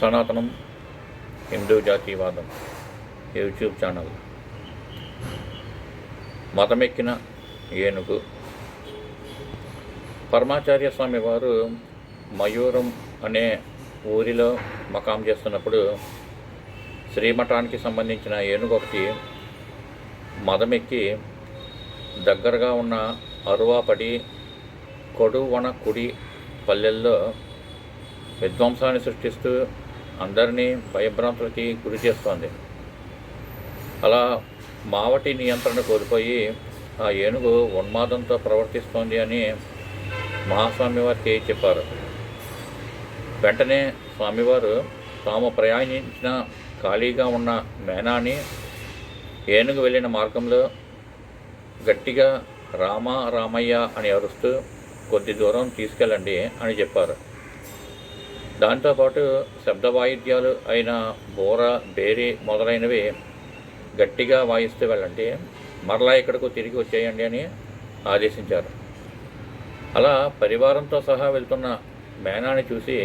సనాతనం హిందూ జాతీయవాదం YouTube channel. మతమెక్కిన ఏనుగు. పరమాచార్య స్వామి వారు మయూరం అనే ఊరిలో మకాం చేస్తున్నప్పుడు శ్రీమఠానికి సంబంధించిన ఏనుగు ఒకటి మదమెక్కి దగ్గరగా ఉన్న అరువాపడి కొడువన కుడి పల్లెల్లో విధ్వంసాన్ని సృష్టిస్తూ అందరినీ భయభ్రాంతులకి గురి చేస్తోంది. అలా మావటి నియంత్రణ కోల్పోయి ఆ ఏనుగు ఉన్మాదంతో ప్రవర్తిస్తోంది అని మహాస్వామి వారికి చెప్పారు. వెంటనే స్వామివారు తాము ప్రయాణించిన ఖాళీగా ఉన్న మేనాని ఏనుగు వెళ్ళిన మార్గంలో గట్టిగా రామ రామయ్య అని అరుస్తూ కొద్ది దూరం తీసుకెళ్ళండి అని చెప్పారు. దాంతోపాటు శబ్ద వాయిద్యాలు అయిన బోర బేరి మొదలైనవి గట్టిగా వాయిస్తే వెళ్ళండి మరలా ఇక్కడకు తిరిగి వచ్చేయండి అని ఆదేశించారు. అలా పరివారంతో సహా వెళ్తున్న మేనాని చూసి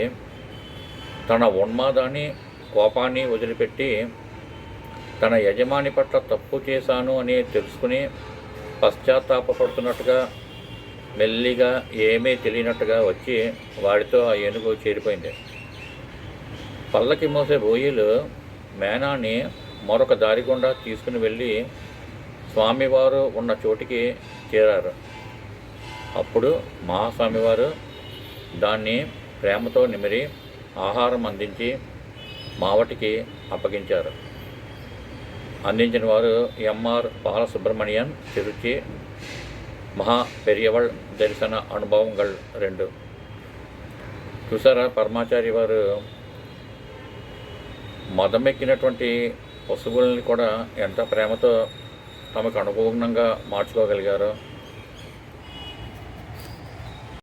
తన ఉన్మాదాన్ని కోపాన్ని వదిలిపెట్టి తన యజమాని పట్ల తప్పు చేశాను అని తెలుసుకుని పశ్చాత్తాపడుతున్నట్టుగా మెల్లిగా ఏమీ తెలియనట్టుగా వచ్చి వాడితో ఆ ఏనుగు చేరిపోయింది. పల్లకి మోసే బోయిలు మేనాన్ని మరొక దారి గుండా తీసుకుని వెళ్ళి స్వామివారు ఉన్న చోటికి చేరారు. అప్పుడు మహాస్వామివారు దాన్ని ప్రేమతో నిమిరి ఆహారం అందించి మావటికి అప్పగించారు. అందించిన వారు ఎంఆర్ బాలసుబ్రమణియన్ తిరుచి మహా పెరియవళ్ దర్శన అనుభవంగల్ రెండు. చూసారా పరమాచారి వారు మదమెక్కినటువంటి పశువుల్ని కూడా ఎంత ప్రేమతో తమకు అనుగుణంగా మార్చుకోగలిగారో.